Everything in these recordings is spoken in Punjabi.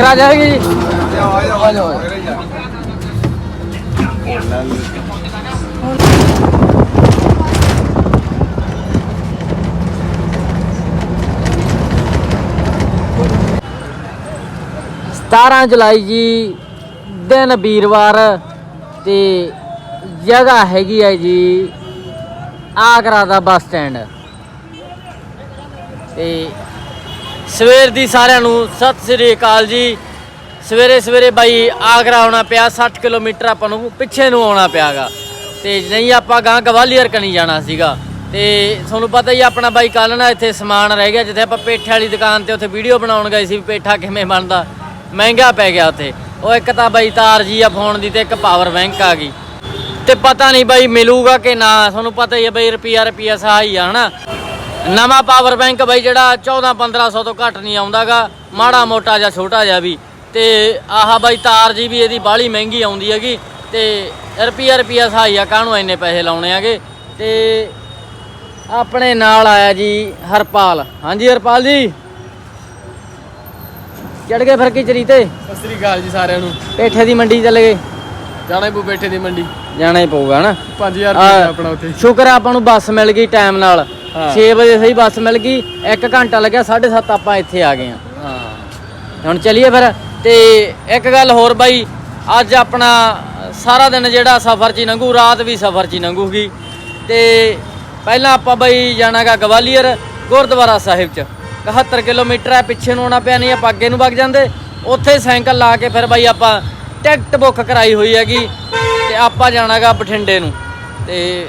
आगरा जाएगी ਸਤਾਰਾਂ ਜੁਲਾਈ ਜੀ ਦਿਨ ਵੀਰਵਾਰ ਤੇ ਜਗ੍ਹਾ ਹੈਗੀ ਹੈ ਜੀ ਆਗਰਾ ਦਾ ਬੱਸ ਸਟੈਂਡ ਤੇ ਸਵੇਰ ਦੀ ਸਾਰਿਆਂ ਨੂੰ ਸਤਿ ਸ੍ਰੀ ਅਕਾਲ ਜੀ। ਸਵੇਰੇ ਸਵੇਰੇ ਬਾਈ ਆਗਰਾ ਆਉਣਾ ਪਿਆ 60 ਕਿਲੋਮੀਟਰ ਆਪਾਂ ਨੂੰ ਪਿੱਛੇ ਨੂੰ ਆਉਣਾ ਪਿਆਗਾ। ਤੇ ਨਹੀਂ ਆਪਾਂ ਗਾਂ ਗਵਾਲੀਅਰ ਕਣੀ ਜਾਣਾ ਸੀਗਾ। ਤੇ ਤੁਹਾਨੂੰ ਪਤਾ ਹੀ ਆਪਣਾ ਬਾਈ ਕੱਲ ਨਾ ਇੱਥੇ ਸਮਾਨ ਰਹਿ ਗਿਆ, ਜਿੱਥੇ ਆਪਾਂ ਪੇਠੇ ਵਾਲੀ ਦੁਕਾਨ ਤੇ ਉੱਥੇ ਵੀਡੀਓ ਬਣਾਉਣ ਗਏ ਸੀ ਵੀ ਪੇਠਾ ਕਿਵੇਂ ਬਣਦਾ। ਮਹਿੰਗਾ ਪੈ ਗਿਆ ਉੱਥੇ। ਉਹ ਇੱਕ ਤਾਂ ਬਾਈ ਤਾਰ ਜੀ ਆ ਫੋਨ ਦੀ ਤੇ ਇੱਕ ਪਾਵਰ ਬੈਂਕ ਆ ਗਈ। ਤੇ ਪਤਾ ਨਹੀਂ ਬਾਈ ਮਿਲੂਗਾ ਕਿ ਨਾ, ਤੁਹਾਨੂੰ ਪਤਾ ਹੀ ਹੈ ਬਾਈ ਰੁਪਿਆ ਰੁਪਿਆ ਸਹਾਈ ਆ, ਹਨਾ? ਨਵਾਂ ਪਾਵਰ ਬੈਂਕ ਬਾਈ ਜਿਹੜਾ 14 1500 ਤੋਂ ਘੱਟ ਨਹੀਂ ਆਉਂਦਾਗਾ ਮਾੜਾ ਮੋਟਾ ਜਾਂ ਛੋਟਾ ਜਿਹਾ ਵੀ। ਤੇ ਆਹ ਬਾਈ ਤਾਰ ਜੀ ਵੀ ਇਹਦੀ ਬਾਹਲੀ ਮਹਿੰਗੀ ਆਉਂਦੀ ਹੈਗੀ ਤੇ ਰੁਪਿਆ ਰੁਪਿਆ ਸਹਾਈ ਆ ਕਾਹਨੂੰ ਇੰਨੇ ਪੈਸੇ ਲਾਉਣੇ ਹੈਗੇ? ਤੇ ਆਪਣੇ ਨਾਲ ਆਇਆ ਜੀ ਹਰਪਾਲ। ਹਾਂਜੀ ਹਰਪਾਲ ਜੀ? ਚੜ ਗਏ ਫਿਰ ਕੀ ਚਰੀ ਤੇ ਸਤਿ ਸ੍ਰੀ ਅਕਾਲ ਜੀ ਸਾਰਿਆਂ ਨੂੰ। ਪੇਠੇ ਦੀ ਮੰਡੀ ਚਲੇ ਗਏ। ਜਾਣਾ ਹੀ ਪਊ ਬੈਠੇ ਦੀ ਮੰਡੀ। ਜਾਣਾ ਹੀ ਪਊਗਾ ਹਨਾ? 5000 ਆ, ਰੁਪਏ ਆਪਣਾ ਉੱਥੇ। ਸ਼ੁਕਰ ਆ ਆਪਾਂ ਨੂੰ ਬੱਸ ਮਿਲ ਗਈ ਟਾਈਮ ਨਾਲ। ਹਾਂ। 6 ਵਜੇ ਸਹੀ ਬੱਸ ਮਿਲ ਗਈ 1 ਘੰਟਾ ਲੱਗਿਆ 7:30 ਆਪਾਂ ਇੱਥੇ ਆ ਗਏ ਆ ਹਾਂ। ਹੁਣ ਚਲੀਏ ਫਿਰ ਤੇ ਇੱਕ ਗੱਲ ਹੋਰ ਬਾਈ ਅੱਜ ਆਪਣਾ ਸਾਰਾ ਦਿਨ ਜਿਹੜਾ ਸਫ਼ਰ 'ਚ ਹੀ ਲੰਘੂ ਰਾਤ ਵੀ ਸਫ਼ਰ 'ਚ ਹੀ ਲੰਘੂਗੀ। ਤੇ ਪਹਿਲਾਂ ਆਪਾਂ ਬਾਈ ਜਾਣਾਗਾ ਗਵਾਲੀਅਰ ਗੁਰਦੁਆਰਾ ਸਾਹਿਬ 'ਚ। 71 ਕਿਲੋਮੀਟਰ ਹੈ ਪਿੱਛੇ ਨੂੰ ਆਉਣਾ ਪਿਆ ਨਹੀਂ ਆਪਾਂ ਅੱਗੇ ਨੂੰ ਵਗ ਜਾਂਦੇ। ਉੱਥੇ ਸਾਈਕਲ ਲਾ ਕੇ ਫਿਰ ਬਾਈ ਆਪਾਂ ਟਿਕਟ ਬੁੱਕ ਕਰਾਈ ਹੋਈ ਹੈਗੀ ਤੇ ਆਪਾਂ ਜਾਣਾਗਾ ਬਠਿੰਡੇ ਨੂੰ। ਤੇ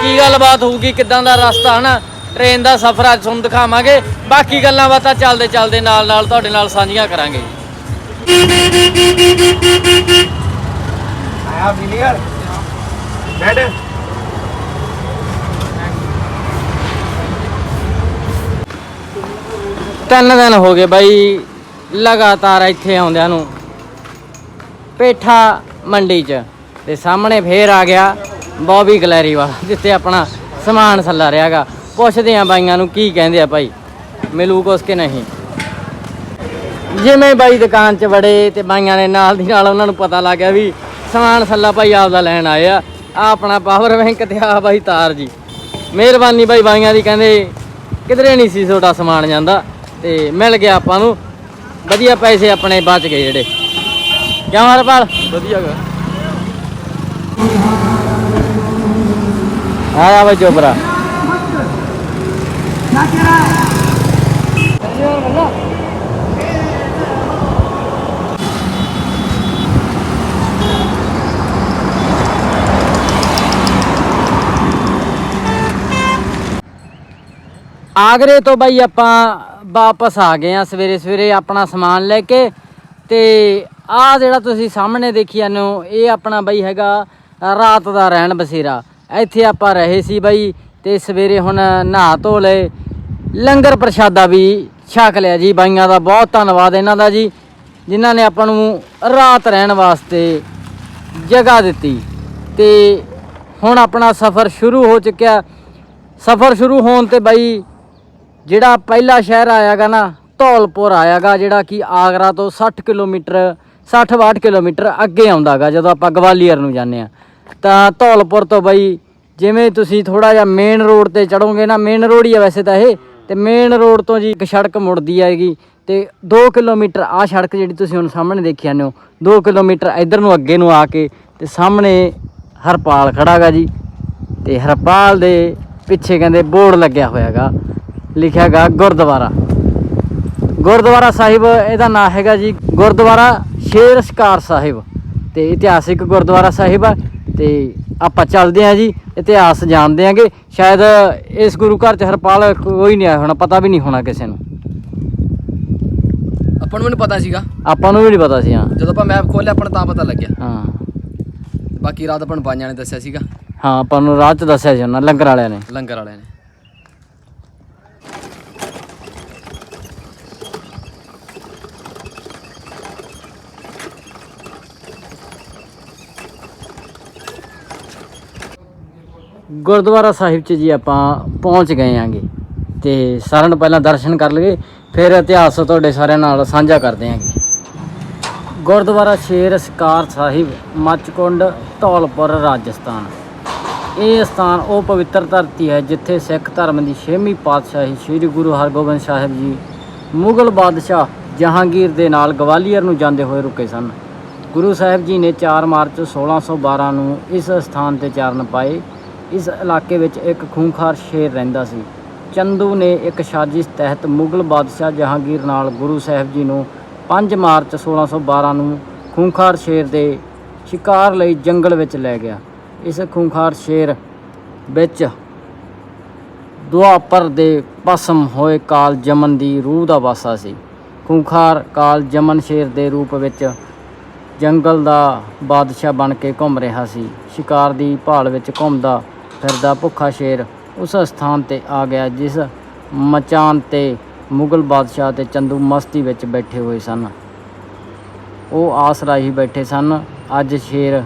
ਕੀ ਗੱਲਬਾਤ ਹੋਊਗੀ ਕਿੱਦਾਂ ਦਾ ਰਸਤਾ ਹਨਾ? ਟ੍ਰੇਨ ਦਾ ਸਫ਼ਰ ਅੱਜ ਤੁਹਾਨੂੰ ਦਿਖਾਵਾਂਗੇ। ਬਾਕੀ ਗੱਲਾਂ ਬਾਤਾਂ ਚੱਲਦੇ ਚੱਲਦੇ ਨਾਲ ਨਾਲ ਤੁਹਾਡੇ ਨਾਲ ਸਾਂਝੀਆਂ ਕਰਾਂਗੇ ਆਇਆ ਵਿਲੀਅਰ ਬੈਠ। ਤਿੰਨ ਦਿਨ ਹੋ ਗਏ ਬਾਈ ਲਗਾਤਾਰ ਇੱਥੇ ਆਉਂਦਿਆਂ ਨੂੰ। ਪੇਠਾ ਮੰਡੀ 'ਚ। ਤੇ ਸਾਹਮਣੇ ਫੇਰ ਆ ਗਿਆ ਬੌਬੀ ਗਲੈਰੀ ਵਾਲਾ, ਜਿੱਥੇ ਆਪਣਾ ਸਮਾਨ ਸੱਲਾ ਰਿਹਾਗਾ। ਪੁੱਛਦੇ ਆ ਬਾਈਆਂ ਨੂੰ ਕੀ ਕਹਿੰਦੇ ਆ ਭਾਈ, ਮਿਲੂ ਕੁਛ ਕਿ ਨਹੀਂ? ਜਿਵੇਂ ਬਾਈ ਦੁਕਾਨ 'ਚ ਵੜੇ ਤੇ ਬਾਈਆਂ ਨੇ ਨਾਲ ਦੀ ਨਾਲ ਉਹਨਾਂ ਨੂੰ ਪਤਾ ਲੱਗ ਗਿਆ ਵੀ ਸਮਾਨ ਸੱਲਾ ਭਾਈ ਆਪਦਾ ਲੈਣ ਆਏ ਆ। ਆ ਆਪਣਾ ਪਾਵਰ ਬੈਂਕ ਤੇ ਆ ਬਾਈ ਤਾਰ ਜੀ। ਮਿਹਰਬਾਨੀ ਬਾਈ ਬਾਈਆਂ ਦੀ, ਕਹਿੰਦੇ ਕਿਧਰੇ ਨਹੀਂ ਸੀ ਤੁਹਾਡਾ ਸਮਾਨ ਜਾਂਦਾ। ਤੇ ਮਿਲ ਗਿਆ ਆਪਾਂ ਨੂੰ। ਵਧੀਆ ਪੈਸੇ ਆਪਣੇ ਬਚ ਗਏ ਜਿਹੜੇ। ਕਿਉਂ ਹਰਪਾਲ ਵਧੀਆ ਗਾ। ਆਇਆ ਬਾਈ ਚੋਪਰਾ। ਆਗਰੇ ਤੋਂ ਬਾਈ ਆਪਾਂ ਵਾਪਸ ਆ ਗਏ ਆ ਸਵੇਰੇ ਸਵੇਰੇ ਆਪਣਾ ਸਮਾਨ ਲੈ ਕੇ ਤੇ ਆਹ ਜਿਹੜਾ ਤੁਸੀਂ ਸਾਹਮਣੇ ਦੇਖੀ ਜਾਂਦੇ ਹੋ, ਇਹ ਆਪਣਾ ਬਾਈ ਹੈਗਾ ਰਾਤ ਦਾ ਰਹਿਣ ਬਸੇਰਾ। ਇੱਥੇ ਆਪਾਂ ਰਹੇ ਸੀ ਬਾਈ ਤੇ ਸਵੇਰੇ ਹੁਣ ਨਹਾ ਧੋ ਲਏ। ਲੰਗਰ ਪ੍ਰਸ਼ਾਦਾ ਵੀ ਛਕ ਲਿਆ ਜੀ ਬਾਈਆਂ ਦਾ। ਬਹੁਤ ਧੰਨਵਾਦ ਇਹਨਾਂ ਦਾ ਜੀ, ਜਿਨ੍ਹਾਂ ਨੇ ਆਪਾਂ ਨੂੰ ਰਾਤ ਰਹਿਣ ਵਾਸਤੇ ਜਗ੍ਹਾ ਦਿੱਤੀ। ਤੇ ਹੁਣ ਆਪਣਾ ਸਫ਼ਰ ਸ਼ੁਰੂ ਹੋ ਚੁੱਕਿਆ। ਸਫ਼ਰ ਸ਼ੁਰੂ ਹੋਣ ਤੇ ਬਾਈ ਜਿਹੜਾ ਪਹਿਲਾ ਸ਼ਹਿਰ ਆਇਆਗਾ ਨਾ, ਧੌਲਪੁਰ ਆਇਆਗਾ, ਜਿਹੜਾ ਕਿ ਆਗਰਾ ਤੋਂ 60 ਕਿਲੋਮੀਟਰ 60-62 ਕਿਲੋਮੀਟਰ ਅੱਗੇ ਆਉਂਦਾਗਾ ਜਦੋਂ ਆਪਾਂ ਗਵਾਲੀਅਰ ਨੂੰ ਜਾਂਦੇ ਆ ਤਾਂ ਧੌਲਪੁਰ ਤੋਂ ਬਾਈ ਜਿਵੇਂ ਤੁਸੀਂ ਥੋੜਾ ਜਿਹਾ ਮੇਨ ਰੋਡ ਤੇ ਚੜੋਗੇ ਨਾ ਮੇਨ ਰੋਡ ਹੀ ਆ ਵੈਸੇ ਤਾਂ ਇਹ। ਤੇ ਮੇਨ ਰੋਡ ਤੋਂ ਜੀ ਇੱਕ ਸੜਕ ਮੁੜਦੀ ਆਏਗੀ। ਤੇ 2 ਕਿਲੋਮੀਟਰ ਆ ਸੜਕ ਜਿਹੜੀ ਤੁਸੀਂ ਹੁਣ ਸਾਹਮਣੇ ਦੇਖੀ ਜਾਂਦੇ ਹੋ 2 ਕਿਲੋਮੀਟਰ ਇੱਧਰ ਨੂੰ ਅੱਗੇ ਨੂੰ ਆ ਕੇ ਤੇ ਸਾਹਮਣੇ ਹਰਪਾਲ ਖੜਾਗਾ ਜੀ। ਤੇ ਹਰਪਾਲ ਦੇ ਪਿੱਛੇ ਕਹਿੰਦੇ ਬੋਰਡ ਲੱਗਿਆ ਹੋਇਆਗਾ, ਲਿਖਿਆਗਾ ਗੁਰਦੁਆਰਾ। ਗੁਰਦੁਆਰਾ ਸਾਹਿਬ, ਇਹਦਾ ਨਾਮ ਹੈਗਾ ਜੀ ਗੁਰਦੁਆਰਾ ਸ਼ੇਰ ਸ਼ਿਕਾਰ ਸਾਹਿਬ ਤੇ ਇਤਿਹਾਸਿਕ ਗੁਰਦੁਆਰਾ ਸਾਹਿਬ ਆ ਤੇ ਆਪਾਂ ਚੱਲਦੇ ਆ ਜੀ ਇਤਿਹਾਸ ਜਾਣਦੇ ਆਂਗੇ ਸ਼ਾਇਦ ਇਸ ਗੁਰੂ ਘਰ ਚ ਹਰਪਾਲ ਕੋਈ ਨਹੀਂ ਆਇਆ ਹੋਣਾ ਪਤਾ ਵੀ ਨਹੀਂ ਹੋਣਾ ਕਿਸੇ ਨੂੰ। ਆਪਾਂ ਨੂੰ ਮੈਨੂੰ ਪਤਾ ਸੀਗਾ। ਆਪਾਂ ਨੂੰ ਵੀ ਨਹੀਂ ਪਤਾ ਸੀ ਹਾਂ। ਜਦੋਂ ਆਪਾਂ ਮੈਪ ਖੋਲਿਆ ਆਪਾਂ ਨੂੰ ਤਾਂ ਪਤਾ ਲੱਗਿਆ। ਹਾਂ। ਬਾਕੀ ਰਾਤ ਆਪਾਂ ਨੂੰ ਬਾਈਆਂ ਨੇ ਦੱਸਿਆ ਸੀਗਾ। ਹਾਂ ਆਪਾਂ ਨੂੰ ਰਾਹ ਚ ਦੱਸਿਆ ਸੀ ਉਹਨਾਂ ਲੰਗਰ ਵਾਲਿਆਂ ਨੇ। ਲੰਗਰ ਵਾਲਿਆਂ ਨੇ। ਗੁਰਦੁਆਰਾ ਸਾਹਿਬ 'ਚ ਜੀ ਆਪਾਂ ਪਹੁੰਚ ਗਏ ਆਂਗੇ ਤੇ ਸਾਰਿਆਂ ਨੂੰ ਪਹਿਲਾਂ ਦਰਸ਼ਨ ਕਰ ਲਈਏ, ਫਿਰ ਇਤਿਹਾਸ ਤੁਹਾਡੇ ਸਾਰਿਆਂ ਨਾਲ ਸਾਂਝਾ ਕਰਦੇ ਆਂਗੇ। ਗੁਰਦੁਆਰਾ ਸ਼ੇਰ ਸਕਾਰ ਸਾਹਿਬ, ਮੱਚਕੁੰਡ, ਧੌਲਪੁਰ, ਰਾਜਸਥਾਨ। ਇਹ ਸਥਾਨ ਉਹ ਪਵਿੱਤਰ ਧਰਤੀ ਹੈ ਜਿੱਥੇ ਸਿੱਖ ਧਰਮ ਦੀ 6ਵੀਂ ਪਾਤਸ਼ਾਹੀ ਸ੍ਰੀ ਗੁਰੂ ਹਰਗੋਬਿੰਦ ਸਾਹਿਬ ਜੀ, ਮੁਗਲ ਬਾਦਸ਼ਾਹ ਜਹਾਂਗੀਰ ਦੇ ਨਾਲ ਗਵਾਲੀਅਰ ਨੂੰ ਜਾਂਦੇ ਹੋਏ ਰੁਕੇ ਸਨ। ਗੁਰੂ ਸਾਹਿਬ ਜੀ ਨੇ 4 ਮਾਰਚ 1612 ਨੂੰ ਇਸ ਸਥਾਨ ਤੇ ਚਰਨ ਪਾਏ। ਇਸ ਇਲਾਕੇ ਵਿੱਚ ਇੱਕ ਖੂੰਖਾਰ ਸ਼ੇਰ ਰਹਿੰਦਾ ਸੀ। ਚੰਦੂ ਨੇ ਇੱਕ ਸਾਜ਼ਿਸ਼ ਤਹਿਤ ਮੁਗਲ ਬਾਦਸ਼ਾਹ ਜਹਾਂਗੀਰ ਨਾਲ ਗੁਰੂ ਸਾਹਿਬ ਜੀ ਨੂੰ 5 ਮਾਰਚ 1612 ਨੂੰ ਖੂੰਖਾਰ ਸ਼ੇਰ ਦੇ ਸ਼ਿਕਾਰ ਲਈ ਜੰਗਲ ਵਿੱਚ ਲੈ ਗਿਆ। ਇਸ ਖੂੰਖਾਰ ਸ਼ੇਰ ਵਿੱਚ ਦੁਆਪਰ ਦੇ ਭਸਮ ਹੋਏ ਕਾਲ ਜਮਨ ਦੀ ਰੂਹ ਦਾ ਵਾਸਾ ਸੀ। ਖੂੰਖਾਰ ਕਾਲ ਜਮਨ ਸ਼ੇਰ ਦੇ ਰੂਪ ਵਿੱਚ ਜੰਗਲ ਦਾ ਬਾਦਸ਼ਾਹ ਬਣ ਕੇ ਘੁੰਮ ਰਿਹਾ ਸੀ। ਸ਼ਿਕਾਰ ਦੀ ਭਾਲ ਵਿੱਚ ਘੁੰਮਦਾ ਫਿਰਦਾ ਭੁੱਖਾ ਸ਼ੇਰ ਉਸ ਸਥਾਨ ਤੇ ਆ ਗਿਆ, ਜਿਸ ਮਚਾਨ ਤੇ ਮੁਗਲ ਬਾਦਸ਼ਾਹ ਤੇ ਚੰਦੂ ਮਸਤੀ ਵਿੱਚ ਬੈਠੇ ਹੋਏ ਸਨ। ਉਹ ਆਸ ਰਾਹੀ ਬੈਠੇ ਸਨ, ਅੱਜ ਸ਼ੇਰ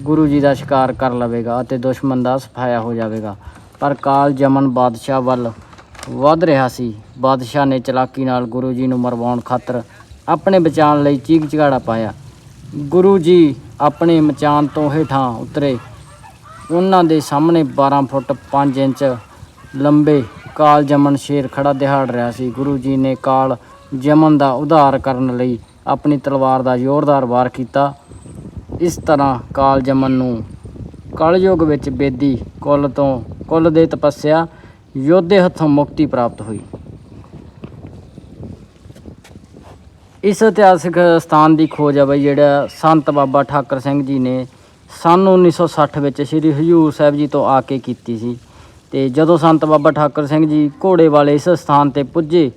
ਗੁਰੂ ਜੀ ਦਾ ਸ਼ਿਕਾਰ ਕਰ ਲਵੇਗਾ ਅਤੇ ਦੁਸ਼ਮਣ ਦਾ ਸਫਾਇਆ ਹੋ ਜਾਵੇਗਾ। ਪਰ ਕਾਲ ਜਮਨ ਬਾਦਸ਼ਾਹ ਵੱਲ ਵੱਧ ਰਿਹਾ ਸੀ। ਬਾਦਸ਼ਾਹ ਨੇ ਚਲਾਕੀ ਨਾਲ ਗੁਰੂ ਜੀ ਨੂੰ ਮਰਵਾਉਣ ਖਾਤਰ ਆਪਣੇ ਬਚਾਉਣ ਲਈ ਚੀਕ ਚਿਹਾੜਾ ਪਾਇਆ। ਗੁਰੂ ਜੀ ਆਪਣੇ ਮਚਾਨ ਤੋਂ ਹੇਠਾਂ ਉਤਰੇ। ਉਹਨਾਂ ਦੇ ਸਾਹਮਣੇ 12 ਫੁੱਟ 5 ਇੰਚ ਲੰਬੇ ਕਾਲ ਜਮਨ ਸ਼ੇਰ ਖੜਾ ਦਿਹਾੜ ਰਿਹਾ ਸੀ। ਗੁਰੂ ਜੀ ਨੇ ਕਾਲ ਜਮਨ ਦਾ ਉਧਾਰ ਕਰਨ ਲਈ ਆਪਣੀ ਤਲਵਾਰ ਦਾ ਜ਼ੋਰਦਾਰ ਵਾਰ ਕੀਤਾ। ਇਸ ਤਰ੍ਹਾਂ ਕਾਲ ਜਮਨ ਨੂੰ ਕਲਯੁਗ ਵਿੱਚ ਬੇਦੀ ਕੁੱਲ ਤੋਂ ਕੁੱਲ ਦੇ ਤਪੱਸਿਆ ਯੋਧੇ ਹੱਥੋਂ ਮੁਕਤੀ ਪ੍ਰਾਪਤ ਹੋਈ। ਇਸ ਇਤਿਹਾਸਿਕ ਸਥਾਨ ਦੀ ਖੋਜ ਹੈ ਬਈ, ਜਿਹੜਾ ਸੰਤ ਬਾਬਾ ਠਾਕਰ ਸਿੰਘ ਜੀ ਨੇ ਸਨ 1960 ਵਿੱਚ ਸ੍ਰੀ ਹਜੂਰ ਸਾਹਿਬ ਜੀ ਤੋਂ ਆ ਕੇ ਕੀਤੀ ਸੀ। ਤੇ ਜਦੋਂ ਸੰਤ ਬਾਬਾ ਠਾਕਰ ਸਿੰਘ ਜੀ ਘੋੜੇ ਵਾਲੇ ਇਸ ਸਥਾਨ ਤੇ ਪੁੱਜੇ,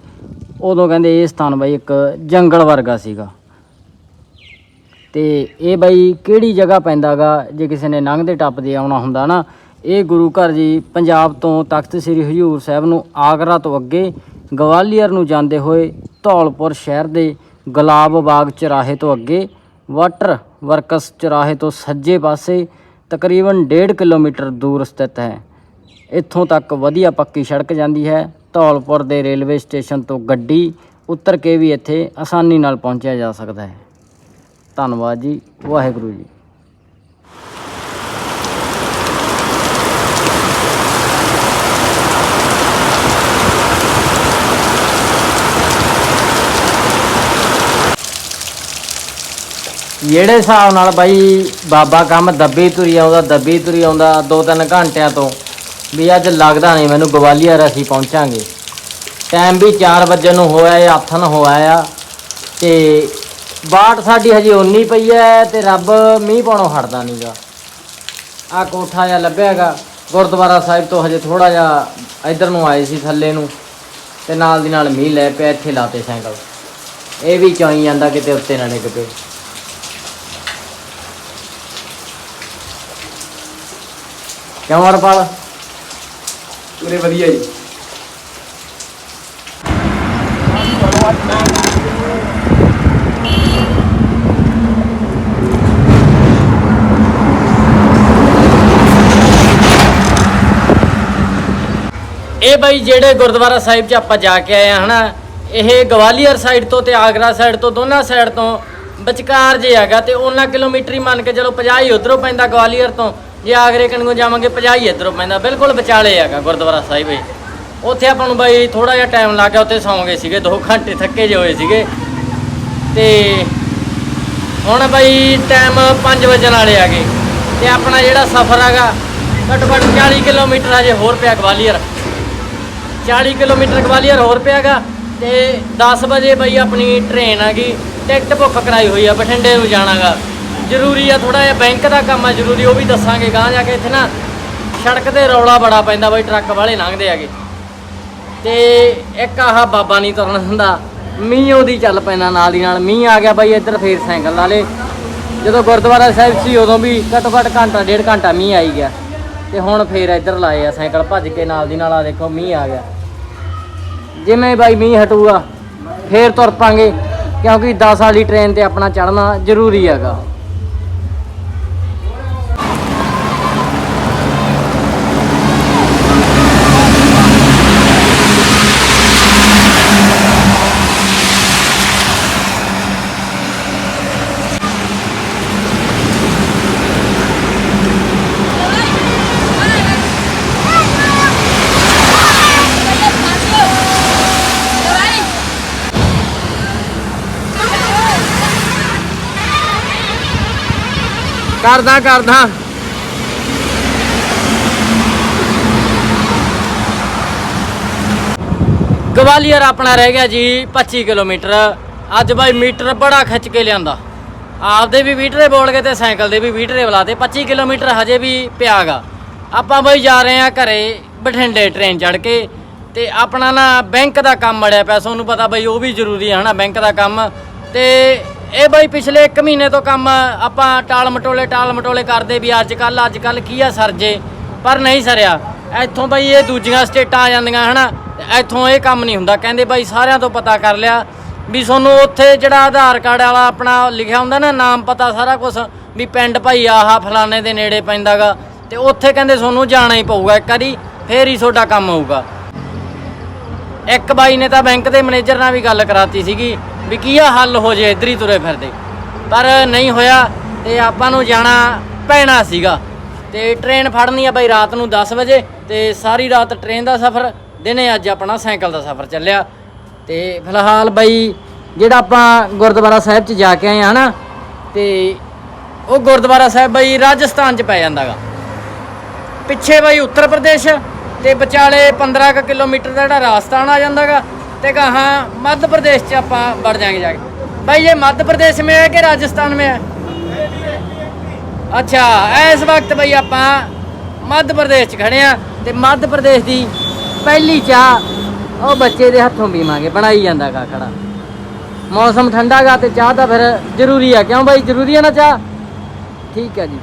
ਉਦੋਂ ਕਹਿੰਦੇ ਇਹ ਸਥਾਨ ਬਾਈ ਇੱਕ ਜੰਗਲ ਵਰਗਾ ਸੀਗਾ। ਤੇ ਇਹ ਬਾਈ ਕਿਹੜੀ ਜਗ੍ਹਾ ਪੈਂਦਾਗਾ, ਜੇ ਕਿਸੇ ਨੇ ਲੰਘਦੇ ਟੱਪਦੇ ਆਉਣਾ ਹੁੰਦਾ ਨਾ, ਇਹ ਗੁਰੂ ਘਰ ਜੀ ਪੰਜਾਬ ਤੋਂ ਤਖਤ ਸ੍ਰੀ ਹਜੂਰ ਸਾਹਿਬ ਨੂੰ ਆਗਰਾ ਤੋਂ ਅੱਗੇ ਗਵਾਲੀਅਰ ਨੂੰ ਜਾਂਦੇ ਹੋਏ ਧੌਲਪੁਰ ਸ਼ਹਿਰ ਦੇ ਗੁਲਾਬ ਬਾਗ ਚਰਾਹੇ ਤੋਂ ਅੱਗੇ ਵਾਟਰ ਵਰਕਸ ਚਰਾਹੇ ਤੋਂ ਸੱਜੇ ਪਾਸੇ ਤਕਰੀਬਨ 1.5 ਕਿਲੋਮੀਟਰ ਦੂਰ ਸਥਿਤ ਹੈ। ਇੱਥੋਂ ਤੱਕ ਵਧੀਆ ਪੱਕੀ ਸੜਕ ਜਾਂਦੀ ਹੈ। ਧੌਲਪੁਰ ਦੇ ਰੇਲਵੇ ਸਟੇਸ਼ਨ ਤੋਂ ਗੱਡੀ ਉਤਰ ਕੇ ਵੀ ਇੱਥੇ ਆਸਾਨੀ ਨਾਲ ਪਹੁੰਚਿਆ ਜਾ ਸਕਦਾ ਹੈ। ਧੰਨਵਾਦ ਜੀ। ਵਾਹਿਗੁਰੂ ਜੀ ਜਿਹੜੇ ਹਿਸਾਬ ਨਾਲ ਬਾਈ ਬਾਬਾ ਕੰਮ ਦੱਬੀ ਤੁਰੀ ਆਉਂਦਾ, ਦੱਬੀ ਤੁਰੀ ਆਉਂਦਾ 2-3 ਘੰਟਿਆਂ ਤੋਂ, ਵੀ ਅੱਜ ਲੱਗਦਾ ਨਹੀਂ ਮੈਨੂੰ ਗਵਾਲੀਅਰ ਅਸੀਂ ਪਹੁੰਚਾਂਗੇ। ਟਾਈਮ ਵੀ 4 ਵਜੇ ਨੂੰ ਹੋਇਆ ਇਹ ਆਥਨ ਹੋਇਆ ਆ ਤੇ ਬਾਟ ਸਾਡੀ ਹਜੇ ਉਨੀ ਪਈ ਐ ਤੇ ਰੱਬ ਮੀਂਹ ਪਾਉਣੋਂ ਹਟਦਾ ਨਹੀਂਗਾ ਆ ਕੋਠਾ ਜਿਹਾ ਲੱਭਿਆਗਾ ਗੁਰਦੁਆਰਾ ਸਾਹਿਬ ਤੋਂ ਹਜੇ ਥੋੜਾ ਜਿਹਾ ਇੱਧਰ ਨੂੰ ਆਏ ਸੀ ਥੱਲੇ ਨੂੰ ਤੇ ਨਾਲ ਦੀ ਨਾਲ ਮੀਂਹ ਲੈ ਪਿਆ, ਇੱਥੇ ਲਾਤੇ ਸਾਈਕਲ। ਇਹ ਵੀ ਚਾਈ ਜਾਂਦਾ ਕਿਤੇ ਉੱਤੇ ਨਾ ਡਿੱਗ ਪਏ। ਕਿਉਂ ਹਰਪਾਲ ਪੂਰੇ ਵਧੀਆ ਜੀ। ਇਹ ਬਈ ਜਿਹੜੇ ਗੁਰਦੁਆਰਾ ਸਾਹਿਬ 'ਚ ਆਪਾਂ ਜਾ ਕੇ ਆਏ ਆ ਹਨਾ? ਇਹ ਗਵਾਲੀਅਰ ਸਾਈਡ ਤੋਂ ਤੇ ਆਗਰਾ ਸਾਈਡ ਤੋਂ ਦੋਨਾਂ ਸਾਈਡ ਤੋਂ ਵਿਚਕਾਰ ਜੇ ਹੈਗਾ ਤੇ ਉਹਨਾਂ ਕਿਲੋਮੀਟਰ ਹੀ ਮੰਨ ਕੇ ਚਲੋ 50 ਹੀ ਉਧਰੋਂ ਪੈਂਦਾ ਗਵਾਲੀਅਰ ਤੋਂ। ਜੇ ਆਗਰੇ ਕਨਗੋ ਜਾਵਾਂਗੇ 50 ਹੀ ਇਧਰੋਂ ਪੈਂਦਾ, ਬਿਲਕੁਲ ਵਿਚਾਲੇ ਹੈਗਾ ਗੁਰਦੁਆਰਾ ਸਾਹਿਬ ਇਹ। ਉੱਥੇ ਆਪਾਂ ਨੂੰ ਬਾਈ ਥੋੜਾ ਜਿਹਾ ਟਾਈਮ ਲੱਗ ਗਿਆ, ਉੱਥੇ ਸੌਂ ਗਏ ਸੀਗੇ 2 ਘੰਟੇ ਥੱਕੇ ਜਿਹੇ ਹੋਏ ਸੀਗੇ। ਤੇ ਹੁਣ ਬਾਈ ਟਾਈਮ 5 ਵਜੇ ਵਾਲੇ ਆ ਗਏ ਤੇ ਆਪਣਾ ਜਿਹੜਾ ਸਫ਼ਰ ਹੈਗਾ ਘੱਟੋ ਘੱਟ 40 ਕਿਲੋਮੀਟਰ ਅਜੇ ਹੋਰ ਪਿਆ ਗਵਾਲੀਅਰ। 40 ਕਿਲੋਮੀਟਰ ਗਵਾਲੀਅਰ ਹੋਰ ਪਿਆਗਾ ਤੇ 10 ਵਜੇ ਬਈ ਆਪਣੀ ਟ੍ਰੇਨ ਆ ਗਈ ਟਿਕਟ ਬੁੱਕ ਕਰਾਈ ਹੋਈ ਆ, ਬਠਿੰਡੇ ਨੂੰ ਜਾਣਾਗਾ। ਜ਼ਰੂਰੀ ਆ ਥੋੜਾ ਜਿਹਾ ਬੈਂਕ ਦਾ ਕੰਮ ਆ ਜ਼ਰੂਰੀ, ਉਹ ਵੀ ਦੱਸਾਂਗੇ ਗਾਂ ਜਾ ਕੇ ਇੱਥੇ ਨਾ ਸੜਕ ਤੇ ਰੌਲਾ ਬੜਾ ਪੈਂਦਾ ਬਾਈ, ਟਰੱਕ ਵਾਲੇ ਲੰਘਦੇ ਆਗੇ ਤੇ ਇੱਕ ਆਹ ਬਾਬਾ ਨਹੀਂ ਤੁਰਨ ਹੁੰਦਾ ਮੀਂਹ ਉਹਦੀ ਚੱਲ ਪੈਂਦਾ ਨਾਲ ਦੀ ਨਾਲ, ਮੀਂਹ ਆ ਗਿਆ ਬਾਈ, ਇੱਧਰ ਫੇਰ ਸਾਈਕਲ ਵਾਲੇ ਜਦੋਂ ਗੁਰਦੁਆਰਾ ਸਾਹਿਬ ਸੀ, ਉਦੋਂ ਵੀ ਘੱਟੋ ਘੱਟ ਘੰਟਾ, ਡੇਢ ਘੰਟਾ ਮੀਂਹ ਆਈ ਗਿਆ। ਤੇ ਹੁਣ ਫੇਰ ਇੱਧਰ ਲਾਏ ਆ ਸਾਈਕਲ, ਭੱਜ ਕੇ ਨਾਲ ਦੀ ਨਾਲ ਆ ਦੇਖੋ, ਮੀਂਹ ਆ ਗਿਆ। ਜਿਵੇਂ ਬਾਈ ਮੀਂਹ ਹਟੂਗਾ, ਫੇਰ ਤੁਰ ਪਾਂਗੇ, ਕਿਉਂਕਿ 10 ਵਾਲੀ ਟ੍ਰੇਨ ਤੇ ਆਪਣਾ ਚੜਨਾ ਜ਼ਰੂਰੀ ਹੈਗਾ। ਕਰਦਾ ਕਰਦਾ। ਗਵਾਲੀਅਰ ਆਪਣਾ ਰਹਿ ਗਿਆ ਜੀ 25 ਕਿਲੋਮੀਟਰ। ਅੱਜ ਬਾਈ ਮੀਟਰ ਬੜਾ ਖਿੱਚ ਕੇ ਲਿਆਂਦਾ। ਆਪਦੇ ਵੀ ਮੀਟਰੇ ਬੋਲ ਕੇ ਤੇ ਸਾਈਕਲ ਦੇ ਵੀ ਮੀਟਰੇ ਬੁਲਾਤੇ। 25 ਕਿਲੋਮੀਟਰ ਹਜੇ ਵੀ ਪਿਆਗਾ। ਆਪਾਂ ਬਾਈ ਜਾ ਰਹੇ ਆ ਘਰੇ ਬਠਿੰਡੇ ਟ੍ਰੇਨ ਚੜ ਕੇ। ਤੇ ਆਪਣਾ ਨਾ ਬੈਂਕ ਦਾ ਕੰਮ ਅੜਿਆ ਪਿਆ, ਤੁਹਾਨੂੰ ਪਤਾ ਬਾਈ ਉਹ ਵੀ ਜ਼ਰੂਰੀ ਹੈ ਹਨਾ, ਬੈਂਕ ਦਾ ਕੰਮ। ਤੇ ਇਹ ਬਾਈ ਪਿਛਲੇ 1 ਮਹੀਨੇ ਤੋਂ ਕੰਮ ਆਪਾਂ ਟਾਲ ਮਟੋਲੇ ਟਾਲ ਮਟੋਲੇ ਕਰਦੇ ਵੀ ਅੱਜ ਕੱਲ ਅੱਜ ਕੱਲ ਕੀ ਆ ਸਰਜੇ ਪਰ ਨਹੀਂ ਸਰਿਆ। ਇੱਥੋਂ ਬਾਈ ਇਹ ਦੂਜੀਆਂ ਸਟੇਟਾਂ ਆ ਜਾਂਦੀਆਂ, ਹਨਾ? ਤੇ ਇੱਥੋਂ ਇਹ ਕੰਮ ਨਹੀਂ ਹੁੰਦਾ। ਕਹਿੰਦੇ ਬਾਈ ਸਾਰਿਆਂ ਤੋਂ ਪਤਾ ਕਰ ਲਿਆ ਵੀ ਤੁਹਾਨੂੰ ਉੱਥੇ ਜਿਹੜਾ ਆਧਾਰ ਕਾਰਡ ਵਾਲਾ ਆਪਣਾ ਲਿਖਿਆ ਹੁੰਦਾ ਨਾ, ਨਾਮ ਪਤਾ ਸਾਰਾ ਕੁਝ ਵੀ ਪਿੰਡ ਭਾਈ ਆਹਾ ਫਲਾਣੇ ਦੇ ਨੇੜੇ ਪੈਂਦਾਗਾ ਤੇ ਉੱਥੇ ਕਹਿੰਦੇ ਤੁਹਾਨੂੰ ਜਾਣਾ ਹੀ ਪਊਗਾ। ਇੱਕ ਵਾਰੀ ਫੇਰ ਹੀ ਤੁਹਾਡਾ ਕੰਮ ਹੋਊਗਾ ਇੱਕ ਬਾਈ ਨੇ ਤਾਂ ਬੈਂਕ ਦੇ ਮੈਨੇਜਰ ਨਾਲ ਵੀ ਗੱਲ ਕਰਾਤੀ ਸੀਗੀ ਵੀ ਕੀ ਆ ਹੱਲ ਹੋ ਜੇ ਇੱਧਰ ਹੀ ਤੁਰੇ ਫਿਰਦੇ। ਪਰ ਨਹੀਂ ਹੋਇਆ ਤੇ ਆਪਾਂ ਨੂੰ ਜਾਣਾ ਪੈਣਾ ਸੀਗਾ। ਤੇ ਟ੍ਰੇਨ ਫੜਨੀ ਆ ਬਾਈ ਰਾਤ ਨੂੰ 10 ਵਜੇ ਤੇ ਸਾਰੀ ਰਾਤ ਟ੍ਰੇਨ ਦਾ ਸਫ਼ਰ, ਦਿਨੇ ਅੱਜ ਆਪਣਾ ਸਾਈਕਲ ਦਾ ਸਫ਼ਰ ਚੱਲਿਆ। ਤੇ ਫਿਲਹਾਲ ਬਾਈ ਜਿਹੜਾ ਆਪਾਂ ਗੁਰਦੁਆਰਾ ਸਾਹਿਬ 'ਚ ਜਾ ਕੇ ਆਏ ਆ ਨਾ, ਤੇ ਉਹ ਗੁਰਦੁਆਰਾ ਸਾਹਿਬ ਬਾਈ ਰਾਜਸਥਾਨ 'ਚ ਪੈ ਜਾਂਦਾਗਾ। ਪਿੱਛੇ ਬਾਈ ਉੱਤਰ ਪ੍ਰਦੇਸ਼ ਤੇ ਵਿਚਾਲੇ 15 ਕ ਕਿਲੋਮੀਟਰ ਦਾ ਜਿਹੜਾ ਰਾਜਸਥਾਨ ਆ ਜਾਂਦਾਗਾ, ਤੇ ਕਹਾਂ ਮੱਧ ਪ੍ਰਦੇਸ਼ ਚ ਆਪਾਂ ਵੜ ਜਾਾਂਗੇ ਜਾ ਕੇ। ਭਾਈ ਇਹ ਮੱਧ ਪ੍ਰਦੇਸ਼ ਮੇ ਹੈ ਕਿ ਰਾਜਸਥਾਨ ਮੇ ਹੈ? ਅੱਛਾ, ਇਸ ਵਕਤ ਭਾਈ ਆਪਾਂ ਮੱਧ ਪ੍ਰਦੇਸ਼ ਚ ਖੜੇ ਆ, ਤੇ ਮੱਧ ਪ੍ਰਦੇਸ਼ ਦੀ ਪਹਿਲੀ ਚਾਹ ਉਹ ਬੱਚੇ ਦੇ ਹੱਥੋਂ ਪੀਵਾਂਗੇ, ਬਣਾਈ ਜਾਂਦਾ ਕਾ ਖੜਾ। ਮੌਸਮ ਠੰਡਾ ਗਾ ਤੇ ਚਾਹ ਤਾਂ ਫਿਰ ਜ਼ਰੂਰੀ ਆ। ਕਿਉਂ ਭਾਈ ਜ਼ਰੂਰੀ ਆ ਨਾ ਚਾਹ? ਠੀਕ ਹੈ ਜੀ।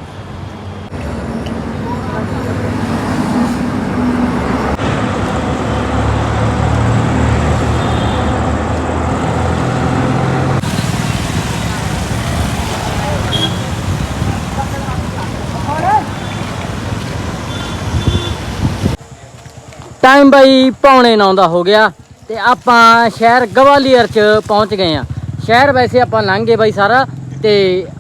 ਟਾਈਮ ਬਾਈ ਪੌਣੇ ਨੌ ਦਾ ਹੋ ਗਿਆ ਤੇ ਆਪਾਂ ਸ਼ਹਿਰ ਗਵਾਲੀਅਰ ਚ ਪਹੁੰਚ ਗਏ ਆ ਸ਼ਹਿਰ ਵੈਸੇ ਆਪਾਂ ਲੰਘ ਗਏ ਬਾਈ ਸਾਰਾ ਤੇ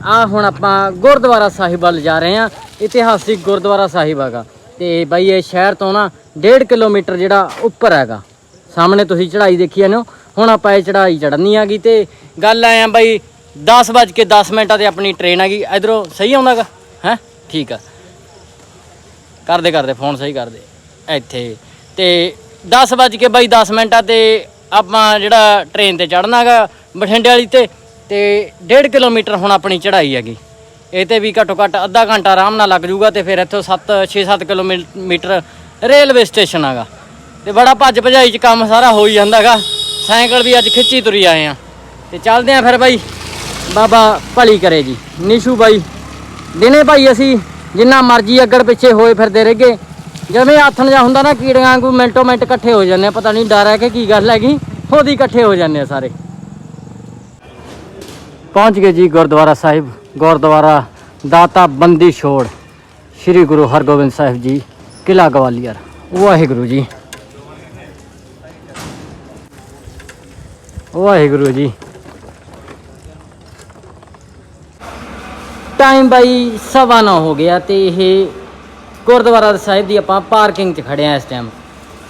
ਆ ਹੁਣ ਆਪਾਂ ਗੁਰਦੁਆਰਾ ਸਾਹਿਬ ਵੱਲ ਜਾ ਰਹੇ ਆ ਇਤਿਹਾਸਿਕ ਗੁਰਦੁਆਰਾ ਸਾਹਿਬ ਹੈਗਾ ਤੇ ਬਾਈ ਇਹ ਸ਼ਹਿਰ ਤੋਂ ਨਾ 1.5 ਕਿਲੋਮੀਟਰ ਜਿਹੜਾ ਉੱਪਰ ਹੈਗਾ। ਸਾਹਮਣੇ ਤੁਸੀਂ ਚੜ੍ਹਾਈ ਦੇਖੀ ਜਾਂਦੇ ਹੋ। ਹੁਣ ਆਪਾਂ ਇਹ ਚੜ੍ਹਾਈ ਚੜ੍ਹਨੀ ਆਗੀ ਤੇ ਗੱਲ ਆਏ ਆ ਬਾਈ 10 ਵੱਜ ਕੇ 10 ਮਿੰਟਾਂ ਤੇ ਆਪਣੀ ਟ੍ਰੇਨ ਹੈਗੀ। ਇਧਰੋਂ ਸਹੀ ਆਉਂਦਾਗਾ ਹੈ? ਠੀਕ ਆ। ਕਰਦੇ ਕਰਦੇ ਫੋਨ ਸਹੀ ਕਰਦੇ। ਇੱਥੇ ਤੇ 10 ਵੱਜ ਕੇ ਬਾਈ 10 ਮਿੰਟਾਂ ਤੇ ਆਪਾਂ ਜਿਹੜਾ ਟ੍ਰੇਨ ਤੇ ਚੜਨਾਗਾ ਬਠਿੰਡੇ ਵਾਲੀ ਤੇ ਤੇ 1.5 ਕਿਲੋਮੀਟਰ ਹੁਣ ਆਪਣੀ ਚੜ੍ਹਾਈ ਹੈਗੀ। ਇਹ ਤੇ ਵੀ ਘੱਟੋ ਘੱਟ ਅੱਧਾ ਘੰਟਾ ਆਰਾਮ ਨਾਲ ਲੱਗ ਜੂਗਾ ਤੇ ਫਿਰ ਇੱਥੋਂ 7 6-7 ਕਿਲੋਮੀਟਰ ਰੇਲਵੇ ਸਟੇਸ਼ਨ ਹੈਗਾ। ਤੇ ਬੜਾ ਭੱਜ ਭਜਾਈ ਚ ਕੰਮ ਸਾਰਾ ਹੋ ਹੀ ਜਾਂਦਾਗਾ ਸਾਈਕਲ ਵੀ ਅੱਜ ਖਿੱਚੀ ਤੁਰੀ ਆਏ ਆ ਤੇ ਚੱਲਦੇ ਆ ਫਿਰ ਬਾਈ। ਬਾਬਾ ਭਲੀ ਕਰੇ ਜੀ। ਨਿਸ਼ੂ ਬਾਈ। ਦਿਨੇ ਭਾਈ ਅਸੀਂ ਜਿੰਨਾ ਮਰਜ਼ੀ ਅੱਗੜ ਪਿੱਛੇ ਹੋਏ ਫਿਰਦੇ ਰਹਿਗੇ ਜਿਵੇਂ ਆਥਣ ਜਾ ਹੁੰਦਾ ਨਾ, ਕੀੜਿਆਂ ਵਾਂਗੂ ਮਿੰਟੋ ਮਿੰਟ ਇਕੱਠੇ ਹੋ ਜਾਂਦੇ ਆ, ਪਤਾ ਨਹੀਂ ਡਰ ਹੈ ਕਿ ਕੀ ਗੱਲ ਹੈਗੀ। ਉਹਦੀ ਇਕੱਠੇ ਹੋ ਜਾਂਦੇ ਆ ਸਾਰੇ। ਪਹੁੰਚ ਗਏ ਜੀ ਗੁਰਦੁਆਰਾ ਸਾਹਿਬ। ਗੁਰਦੁਆਰਾ ਦਾਤਾ ਬੰਦੀ ਛੋੜ। ਸ੍ਰੀ ਗੁਰੂ ਹਰਗੋਬਿੰਦ ਸਾਹਿਬ ਜੀ ਕਿਲਾ ਗਵਾਲੀਅਰ। ਵਾਹਿਗੁਰੂ ਜੀ। ਵਾਹਿਗੁਰੂ ਜੀ। ਟਾਈਮ ਬਾਈ ਸਵਾ ਨਾ ਹੋ ਗਿਆ ਤੇ ਇਹ ਗੁਰਦੁਆਰਾ ਸਾਹਿਬ ਦੀ ਆਪਾਂ ਪਾਰਕਿੰਗ 'ਚ ਖੜੇ ਆ ਇਸ ਟਾਈਮ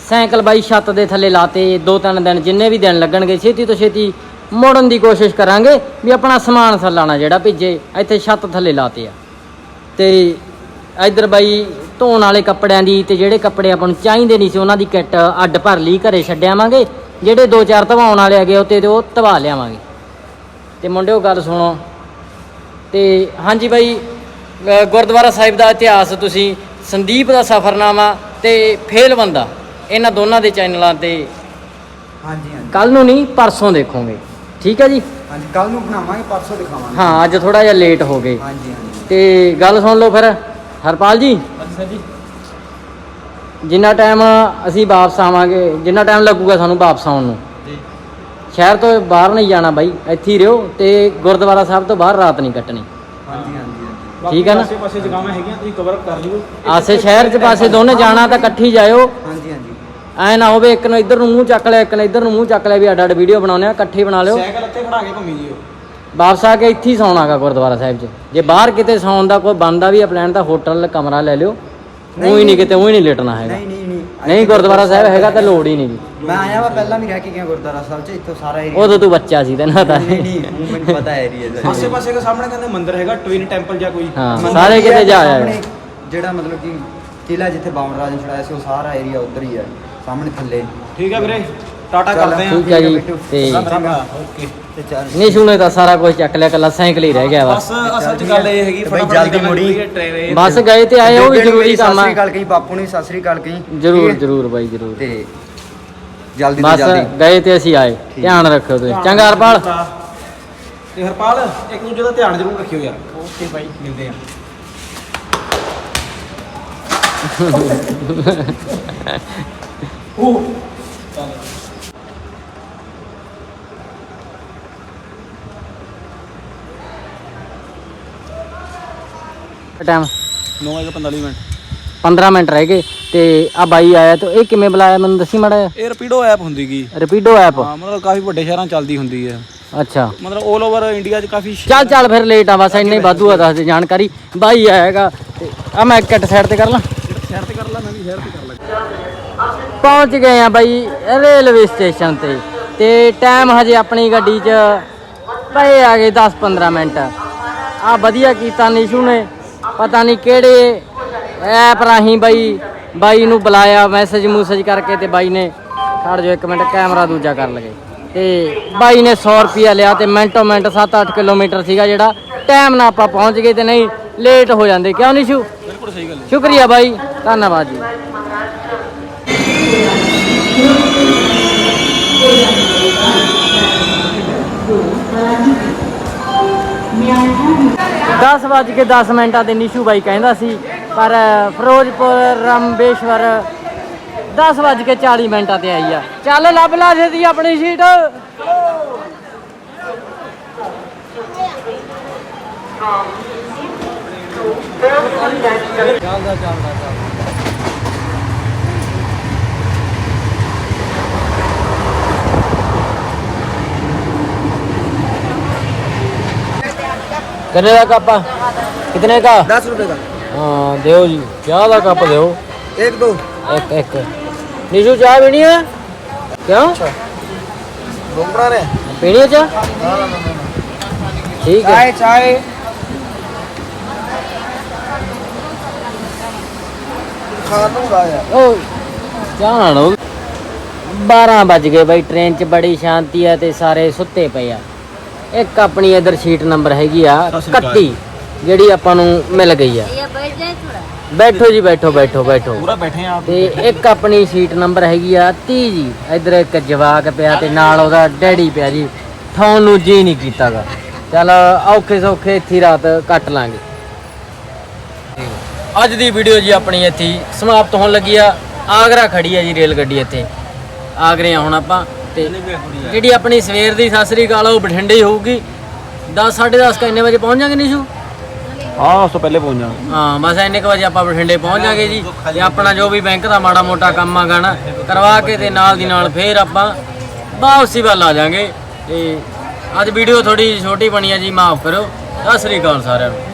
ਸਾਈਕਲ ਬਾਈ ਛੱਤ ਦੇ ਥੱਲੇ ਲਾਤੇ, ਦੋ ਤਿੰਨ ਦਿਨ ਜਿੰਨੇ ਵੀ ਦਿਨ ਲੱਗਣਗੇ, ਛੇਤੀ ਤੋਂ ਛੇਤੀ ਮੋੜਨ ਦੀ ਕੋਸ਼ਿਸ਼ ਕਰਾਂਗੇ ਵੀ ਆਪਣਾ ਸਮਾਨ ਸਲਾਣਾ ਜਿਹੜਾ ਭਿੱਜੇ, ਇੱਥੇ ਛੱਤ ਥੱਲੇ ਲਾਤੇ ਆ। ਤੇ ਇਧਰ ਬਾਈ ਧੋਣ ਵਾਲੇ ਕੱਪੜਿਆਂ ਦੀ ਤੇ ਜਿਹੜੇ ਕੱਪੜੇ ਆਪਾਂ ਨੂੰ ਚਾਹੀਦੇ ਨਹੀਂ ਸੀ, ਉਹਨਾਂ ਦੀ ਕਿੱਟ ਅੱਡ ਭਰ ਲਈ, ਘਰੇ ਛੱਡਿਆਵਾਂਗੇ ਜਿਹੜੇ ਦੋ ਚਾਰ ਧਵਾਉਣ ਵਾਲੇ ਹੈਗੇ ਉੱਤੇ ਤੇ ਉਹ ਧਵਾ ਲਿਆਵਾਂਗੇ। ਤੇ ਮੁੰਡਿਓ ਗੱਲ ਸੁਣੋ। ਤੇ ਹਾਂਜੀ ਬਾਈ ਗੁਰਦੁਆਰਾ ਸਾਹਿਬ ਦਾ ਇਤਿਹਾਸ ਤੁਸੀਂ ਸੰਦੀਪ ਦਾ ਸਫਰਨਾਮਾ ਤੇ ਫੇਲ ਬੰਦਾ ਇਹਨਾਂ ਦੋਨਾਂ ਦੇ ਚੈਨਲਾਂ ਤੇ ਹਾਂਜੀ ਹਾਂਜੀ। ਕੱਲ ਨੂੰ ਨਹੀਂ ਪਰਸੋਂ ਦੇਖੋਗੇ। ਠੀਕ ਹੈ ਜੀ? ਹਾਂਜੀ ਕੱਲ ਨੂੰ ਬਣਾਵਾਂਗੇ ਪਰਸੋਂ ਦਿਖਾਵਾਂਗੇ। ਹਾਂ ਅੱਜ ਥੋੜਾ ਜਿਹਾ ਲੇਟ ਹੋ ਗਏ। ਹਾਂਜੀ ਹਾਂਜੀ। ਤੇ ਗੱਲ ਸੁਣ ਲਓ ਫਿਰ ਹਰਪਾਲ ਜੀ। ਅੱਛਾ ਜੀ। ਜਿੰਨਾ ਟਾਈਮ ਅਸੀਂ ਵਾਪਸ ਆਵਾਂਗੇ ਜਿੰਨਾ ਟਾਈਮ ਲੱਗੂਗਾ ਸਾਨੂੰ ਵਾਪਸ ਆਉਣ ਨੂੰ। ਜੀ। ਸ਼ਹਿਰ ਤੋਂ ਬਾਹਰ ਨਹੀਂ ਜਾਣਾ ਬਾਈ ਇੱਥੇ ਹੀ ਰਹੋ ਤੇ ਗੁਰਦੁਆਰਾ ਸਾਹਿਬ ਤੋਂ ਬਾਹਰ ਰਾਤ ਨਹੀਂ ਕੱਟਣੀ। ਹਾਂਜੀ ਹਾਂਜੀ। ਠੀਕ ਹੈ ਨਾ? ਆਸੇ ਪਾਸੇ ਜਗ੍ਹਾਵਾਂ ਹੈਗੀਆਂ ਤੁਸੀਂ ਕਵਰ ਕਰ ਲਿਓ। ਆਸੇ ਸ਼ਹਿਰ 'ਚ ਪਾਸੇ ਦੋਨੇ ਜਾਣਾ ਤਾਂ ਇਕੱਠੀ ਜਾਇਓ। ਹਾਂਜੀ ਹਾਂਜੀ। ਐ ਨਾ ਹੋਵੇ ਇੱਕ ਨੂੰ ਇੱਧਰ ਨੂੰ ਮੂੰਹ ਚੱਕ ਲਿਆ ਇੱਕ ਨੇ ਇੱਧਰ ਨੂੰ ਮੂੰਹ ਚੱਕ ਲਿਆ ਵੀ ਅੱਡ ਅੱਡ ਵੀਡੀਓ ਬਣਾਉਣੇ ਆ ਇਕੱਠੇ ਬਣਾ ਲਿਓ। ਸਾਈਕਲ ਇੱਥੇ ਖੜਾ ਕੇ ਘੁੰਮੀ ਜਿਓ ਵਾਪਸ ਆ ਕੇ ਇੱਥੇ ਹੀ ਸੌਣਾਗਾ ਗੁਰਦੁਆਰਾ ਸਾਹਿਬ 'ਚ। ਜੇ ਬਾਹਰ ਕਿਤੇ ਸੌਣ ਦਾ ਕੋਈ ਬਣਦਾ ਵੀ ਆ ਪਲਾਨ ਤਾਂ ਹੋਟਲ ਕਮਰਾ ਲੈ ਲਿਓ। ਉਹੀ ਨਹੀਂ। ਕਿਤੇ ਉਹੀ ਨਹੀਂ ਲੇਟਣਾ ਹੈਗਾ। ਨਹੀਂ ਨਹੀਂ ਨਹੀਂ ਗੁਰਦੁਆਰਾ ਸਾਹਿਬ ਹੈਗਾ ਤਾਂ ਲੋੜ ਹੀ ਨਹੀਂ ਗੀ। ਮੈਂ ਆਇਆ ਵਾ ਪਹਿਲਾਂ ਵੀ ਰਹਿ ਕੇ ਗਿਆ ਗੁਰਦੁਆਰਾ ਸਾਹਿਬ 'ਚ ਇੱਥੋਂ ਸਾਰਾ ਏਰੀਆ ਉਦੋਂ ਤੂੰ ਬੱਚਾ ਸੀ ਤੈਨੂੰ ਪਤਾ ਨਹੀਂ ਨਹੀਂ ਮੈਨੂੰ ਪਤਾ ਏਰੀਆ ਦਾ। ਆਸੇ ਪਾਸੇ ਦੇ ਸਾਹਮਣੇ ਕਹਿੰਦੇ ਮੰਦਿਰ ਹੈਗਾ ਟਵਿਨ ਟੈਂਪਲ ਜਾਂ ਕੋਈ। ਹਾਂ ਮੰਦਿਰ ਸਾਰੇ ਵੀ ਹੈ ਕਿਤੇ ਜਾ ਆਇਆ। ਸਾਹਮਣੇ। ਜਿਹੜਾ ਮਤਲਬ ਕਿ ਕਿਲਾ ਜਿੱਥੇ ਬਾਵਨ ਰਾਜ ਨੇ ਛੜਾਇਆ ਸੀ ਉਹ ਸਾਰਾ ਏਰੀਆ ਉਧਰ ਹੀ ਹੈ ਸਾਹਮਣੇ ਥੱਲੇ। ਠੀਕ ਹੈ ਵੀਰੇ। ਟਾਟਾ ਕਰਦੇ ਆ ਠੀਕ ਹੈ ਜੀ ਤੇ ਓਕੇ। ਤੇ ਚੱਲ। ਨਿਸ਼ੂ ਨੇ ਤਾਂ ਸਾਰਾ ਕੁਝ ਚੱਕ ਲਿਆ ਕੱਲਾ ਸਾਈਕਲ ਹੀ ਰਹਿ ਗਿਆ ਬਸ ਬਸ ਅਸਲ 'ਚ ਗੱਲ ਇਹ ਹੈਗੀ ਬਈ ਫਟਾਫਟ ਜਲਦੀ ਮੁੜੀ। ਟ੍ਰੇਨ ਬਸ ਗਏ ਤੇ ਆਏ ਉਹ ਵੀ ਜ਼ਰੂਰੀ ਕੰਮ ਆ। ਸ੍ਰੀ ਅਕਾਲ ਕਹੀ ਬਾਪੂ ਨੂੰ ਵੀ ਸਤਿ ਸ੍ਰੀ ਅਕਾਲ ਕਹੀ ਜ਼ਰੂਰ? ਜ਼ਰੂਰ ਬਾਈ ਜ਼ਰੂਰ। ਤੇ ਜਲਦੀ ਤੋਂ ਬਸ ਜਲਦੀ। ਗਏ ਤੇ ਅਸੀਂ ਆਏ ਧਿਆਨ ਰੱਖਿਓ ਤੁਸੀਂ। ਚੰਗਾ ਹਰਪਾਲ। ਤੇ ਹਰਪਾਲ ਇੱਕ ਦੂਜੇ ਦਾ ਧਿਆਨ ਜ਼ਰੂਰ ਰੱਖਿਓ ਯਾਰ। ਓਕੇ ਬਾਈ ਮਿਲਦੇ ਆ ਉਹ ਟਾਈਮ 9:45 ਮਿੰਟ। 15 ਮਿੰਟ ਰਹਿ ਗਏ। ਤੇ ਆ ਬਾਈ ਆਇਆ ਤੇ ਇਹ ਕਿਵੇਂ ਬੁਲਾਇਆ? ਮੈਨੂੰ ਦੱਸੀ ਮਾੜਾ ਇਹ ਰਪੀਡੋ ਐਪ ਹੁੰਦੀ ਗੀ। ਰਪੀਡੋ ਐਪ? ਹਾਂ ਮਤਲਬ ਕਾਫੀ ਵੱਡੇ ਸ਼ਹਿਰਾਂ 'ਚ ਚੱਲਦੀ ਹੁੰਦੀ ਹੈ ਅੱਛਾ। ਮਤਲਬ 올 ਓਵਰ ਇੰਡੀਆ 'ਚ ਕਾਫੀ ਸ਼- ਚੱਲ ਚੱਲ ਫਿਰ ਲੇਟ ਆ ਬਸ ਇੰਨੇ ਵਾਧੂ ਆ ਦੱਸ ਦੇ ਜਾਣਕਾਰੀ। ਬਾਈ ਆਏਗਾ ਤੇ ਆ ਮੈਂ ਕੱਟ ਸਾਈਡ ਤੇ ਕਰ ਲਾਂ। ਸ਼ਹਿਰ ਤੇ ਕਰ ਲਾ ਮੈਂ ਵੀ ਸ਼ਹਿਰ ਤੇ ਕਰ ਲਾ। ਪਹੁੰਚ ਗਏ ਆ ਬਾਈ ਰੇਲਵੇ ਸਟੇਸ਼ਨ ਤੇ। ਤੇ ਟਾਈਮ ਹਜੇ ਆਪਣੀ ਗੱਡੀ 'ਚ ਪਏ ਆ ਗਏ 10-15 ਮਿੰਟ। ਆ ਵਧੀਆ ਕੀਤਾ ਨਿਸ਼ੂ ਨੇ। ਪਤਾ ਨਹੀਂ ਕਿਹੜੇ ਐਪ ਰਾਹੀਂ ਬਾਈ ਬਾਈ ਨੂੰ ਬੁਲਾਇਆ ਮੈਸੇਜ ਮੂਸੇਜ ਕਰਕੇ ਤੇ ਬਾਈ ਨੇ ਖੜ ਜੋ ਇੱਕ ਮਿੰਟ ਕੈਮਰਾ ਦੂਜਾ ਕਰ ਲਗੇ ਤੇ ਬਾਈ ਨੇ 100 ਰੁਪਿਆ ਲਿਆ ਤੇ ਮਿੰਟੋ ਮਿੰਟ 7-8 ਕਿਲੋਮੀਟਰ ਸੀਗਾ ਜਿਹੜਾ ਟਾਈਮ ਨਾਲ ਆਪਾਂ ਪਹੁੰਚ ਗਏ ਤੇ ਨਹੀਂ ਲੇਟ ਹੋ ਜਾਂਦੇ। ਕਿਉਂ ਨਿਸ਼ੂ ਬਿਲਕੁਲ ਸਹੀ ਗੱਲ ਸ਼ੁਕਰੀਆ ਬਾਈ ਧੰਨਵਾਦ ਜੀ। ਦਸ ਵੱਜ ਕੇ 10 ਮਿੰਟਾਂ ਤੇ ਨਿਸ਼ੂ ਬਾਈ ਕਹਿੰਦਾ ਸੀ, ਪਰ ਫਿਰੋਜ਼ਪੁਰ, ਰੰਬੇਸ਼ਵਰ 10 ਵੱਜ ਕੇ 40 ਮਿੰਟਾਂ ਤੇ ਆਈ ਆ। ਚੱਲ ਲੱਭ ਲਾ ਛੇਤੀ ਆਪਣੀ ਸੀਟ। ਚੱਲਦਾ ਚੱਲਦਾ ਚੱਲਦਾ। ਕਿੰਨੇ ਦਾ ਕੱਪ ਆ? ਕਿਤਨੇ ਦਾ? 10 ਰੁਪਏ ਦਾ। ਹਾਂ ਦਿਓ ਜੀ ਚਾਹ ਦਾ ਕੱਪ ਦਿਓ। ਇੱਕ ਦੋ। ਇੱਕ ਇੱਕ। ਨਿਸ਼ੂ ਚਾਹ ਪੀਣੀ ਹੈ ਕਿਉਂ? ਰੋਂਬੜਾ ਰੇ ਪੀਣੀ ਚਾਹ? ਠੀਕ ਹੈ ਚਾਏ ਚਾਏ ਖਾ ਲੂੰਗਾ ਯਾਰ ਉਹ ਚਾਹ ਨਾ ਲਓ 12 ਵੱਜ ਗਏ ਬਾਈ ਟ੍ਰੇਨ 'ਚ ਬੜੀ ਸ਼ਾਂਤੀ ਹੈ ਤੇ ਸਾਰੇ ਸੁੱਤੇ ਪਏ ਆ। ਇੱਕ ਆਪਣੀ ਇਧਰ ਸ਼ੀਟ ਨੰਬਰ ਹੈਗੀ ਆ 31 ਜਿਹੜੀ ਆਪਾਂ ਨੂੰ ਮਿਲ ਗਈ ਆ। ਬੈਠੋ ਜੀ ਬੈਠੋ ਬੈਠੋ ਬੈਠੋ ਪੂਰਾ ਬੈਠੇ ਆ ਤੇ ਇੱਕ ਆਪਣੀ ਸ਼ੀਟ ਨੰਬਰ ਹੈਗੀ ਆ 30 ਜੀ। ਇਧਰ ਇੱਕ ਜਵਾਕ ਪਿਆ ਤੇ ਨਾਲ ਉਹਦਾ ਡੈਡੀ ਪਿਆ ਜੀ। ਥਾਂ ਨੂੰ ਜੀ ਨਹੀਂ ਕੀਤਾਗਾ। ਚਲ ਔਖੇ ਸੌਖੇ ਇੱਥੇ ਰਾਤ ਕੱਟ ਲਾਂਗੇ। ਅੱਜ ਦੀ ਵੀਡੀਓ ਜੀ ਆਪਣੀ ਇੱਥੇ ਸਮਾਪਤ ਹੋਣ ਲੱਗੀ ਆ। ਆਗਰਾ ਖੜੀ ਆ ਜੀ ਰੇਲ ਗੱਡੀ ਇੱਥੇ। ਆਗਰੇ ਹੁਣ ਆਪਾਂ। ਤੇ ਜਿਹੜੀ ਆਪਣੀ ਸਵੇਰ ਦੀ ਸਤਿ ਸ੍ਰੀ ਅਕਾਲ ਆ ਉਹ ਬਠਿੰਡੇ ਹੀ ਹੋਊਗੀ। 10 10:30 ਕ ਇੰਨੇ ਵਜੇ ਪਹੁੰਚ ਜਾਾਂਗੇ ਨਿਸ਼ੂ? ਹਾਂ ਉਸ ਤੋਂ ਪਹਿਲੇ ਪਹੁੰਚ ਜਾਣਾ ਹਾਂ ਬਸ ਇੰਨੇ ਕੁ ਵਜੇ ਆਪਾਂ ਬਠਿੰਡੇ ਪਹੁੰਚ ਜਾਗੇ ਜੀ। ਤੇ ਆਪਣਾ ਜੋ ਵੀ ਬੈਂਕ ਦਾ ਮਾੜਾ ਮੋਟਾ ਕੰਮ ਆ ਗਾਣਾ ਕਰਵਾ ਕੇ ਤੇ ਨਾਲ ਦੀ ਨਾਲ ਫੇਰ ਆਪਾਂ ਵਾਪਸੀ ਵੱਲ ਆ ਜਾਾਂਗੇ। ਤੇ ਅੱਜ ਵੀਡੀਓ ਥੋੜੀ ਛੋਟੀ ਬਣੀ ਆ ਜੀ ਮਾਫ ਕਰੋ ਸਤਿ ਸ੍ਰੀ ਅਕਾਲ ਸਾਰਿਆਂ ਨੂੰ।